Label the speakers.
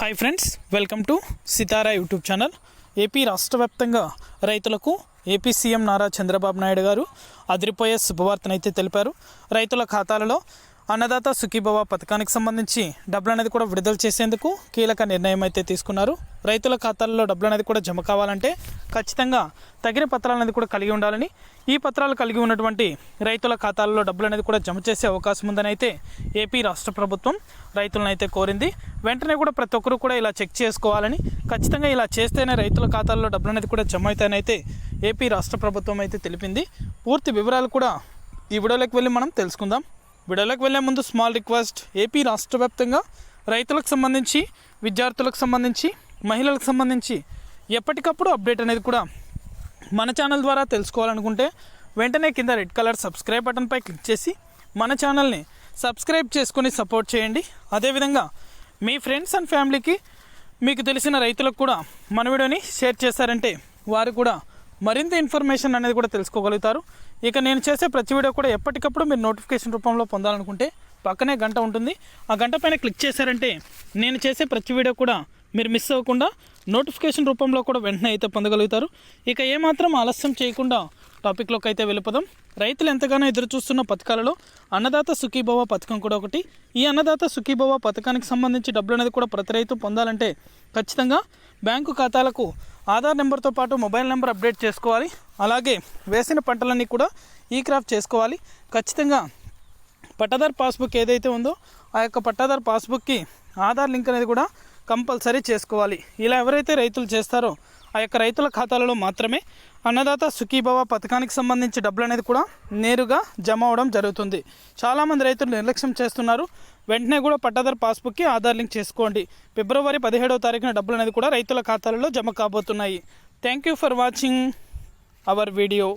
Speaker 1: Hi friends welcome to Sitara YouTube channel AP రాష్ట్ర వ్యాప్తంగా రైతులకు ఏపీ సీఎం నారా చంద్రబాబు నాయుడు గారు అదిరిపోయే శుభవార్తనైతే తెలిపారు. రైతుల ఖాతాలలో అన్నదాత సుఖీభవ పథకానికి సంబంధించి డబ్బులు అనేది కూడా విడుదల చేసేందుకు కీలక నిర్ణయం అయితే తీసుకున్నారు. రైతుల ఖాతాల్లో డబ్బులు అనేది కూడా జమ కావాలంటే ఖచ్చితంగా తగిన పత్రాలు అనేది కూడా కలిగి ఉండాలని ఈ పత్రాలు కలిగి ఉన్నటువంటి రైతుల ఖాతాల్లో డబ్బులు అనేది కూడా జమ చేసే అవకాశం ఉందని అయితే ఏపీ రాష్ట్ర ప్రభుత్వం రైతులను అయితే కోరింది. వెంటనే కూడా ప్రతి ఒక్కరు కూడా ఇలా చెక్ చేసుకోవాలని ఖచ్చితంగా ఇలా చేస్తేనే రైతుల ఖాతాల్లో డబ్బులు అనేది కూడా జమ అవుతాయనైతే ఏపీ రాష్ట్ర ప్రభుత్వం అయితే తెలిపింది. పూర్తి వివరాలు కూడా ఈ వీడియోలోకి వెళ్ళి మనం తెలుసుకుందాం. వీడియోలోకి వెళ్ళే ముందు స్మాల్ రిక్వెస్ట్ ఏపీ రాష్ట్ర వ్యాప్తంగా రైతులకు సంబంధించి విద్యార్థులకు సంబంధించి మహిళలకు సంబంధించి ఎప్పటికప్పుడు అప్డేట్ అనేది కూడా మన ఛానల్ ద్వారా తెలుసుకోవాలనుకుంటే వెంటనే కింద రెడ్ కలర్ సబ్స్క్రైబ్ బటన్పై క్లిక్ చేసి మన ఛానల్ని సబ్స్క్రైబ్ చేసుకొని సపోర్ట్ చేయండి. అదేవిధంగా మీ ఫ్రెండ్స్ అండ్ ఫ్యామిలీకి మీకు తెలిసిన రైతులకు కూడా మన వీడియోని షేర్ చేశారంటే వారు కూడా మరింత ఇన్ఫర్మేషన్ అనేది కూడా తెలుసుకోగలుగుతారు. ఇక నేను చేసే ప్రతి వీడియో కూడా ఎప్పటికప్పుడు మీరు నోటిఫికేషన్ రూపంలో పొందాలనుకుంటే పక్కనే గంట ఉంటుంది. ఆ గంట పైన క్లిక్ చేశారంటే నేను చేసే ప్రతి వీడియో కూడా మీరు మిస్ అవ్వకుండా నోటిఫికేషన్ రూపంలో కూడా వెంటనే అయితే పొందగలుగుతారు. ఇక ఏమాత్రం ఆలస్యం చేయకుండా టాపిక్లోకి అయితే వెళ్ళిపోదాం. రైతులు ఎంతగానో ఎదురు చూస్తున్న పథకాలలో అన్నదాత సుఖీభవ పథకం కూడా ఒకటి. ఈ అన్నదాత సుఖీభవ పథకానికి సంబంధించి డబ్బులు అనేది కూడా ప్రతి రైతు పొందాలంటే ఖచ్చితంగా బ్యాంకు ఖాతాలకు ఆధార్ నెంబర్తో పాటు మొబైల్ నెంబర్ అప్డేట్ చేసుకోవాలి. అలాగే వేసిన పంటలన్నీ కూడా ఈ క్రాఫ్ట్ చేసుకోవాలి. ఖచ్చితంగా పట్టాదార్ పాస్బుక్ ఏదైతే ఉందో ఆ యొక్క పట్టాదార్ పాస్బుక్కి ఆధార్ లింక్ అనేది కూడా కంపల్సరీ చేసుకోవాలి. ఇలా ఎవరైతే రైతులు చేస్తారో ఆ యొక్క రైతుల ఖాతాలలో మాత్రమే అన్నదాత సుఖీభవ పథకానికి సంబంధించి డబ్బులు అనేది కూడా నేరుగా జమ అవడం జరుగుతుంది. చాలామంది రైతులు నిర్లక్ష్యం చేస్తున్నారు. వెంటనే కూడా పట్టాదార్ పాస్బుక్కి ఆధార్ లింక్ చేసుకోండి. ఫిబ్రవరి పదిహేడవ తారీఖున డబ్బులు అనేది కూడా రైతుల ఖాతాలలో జమ కాబోతున్నాయి. Thank you for watching our video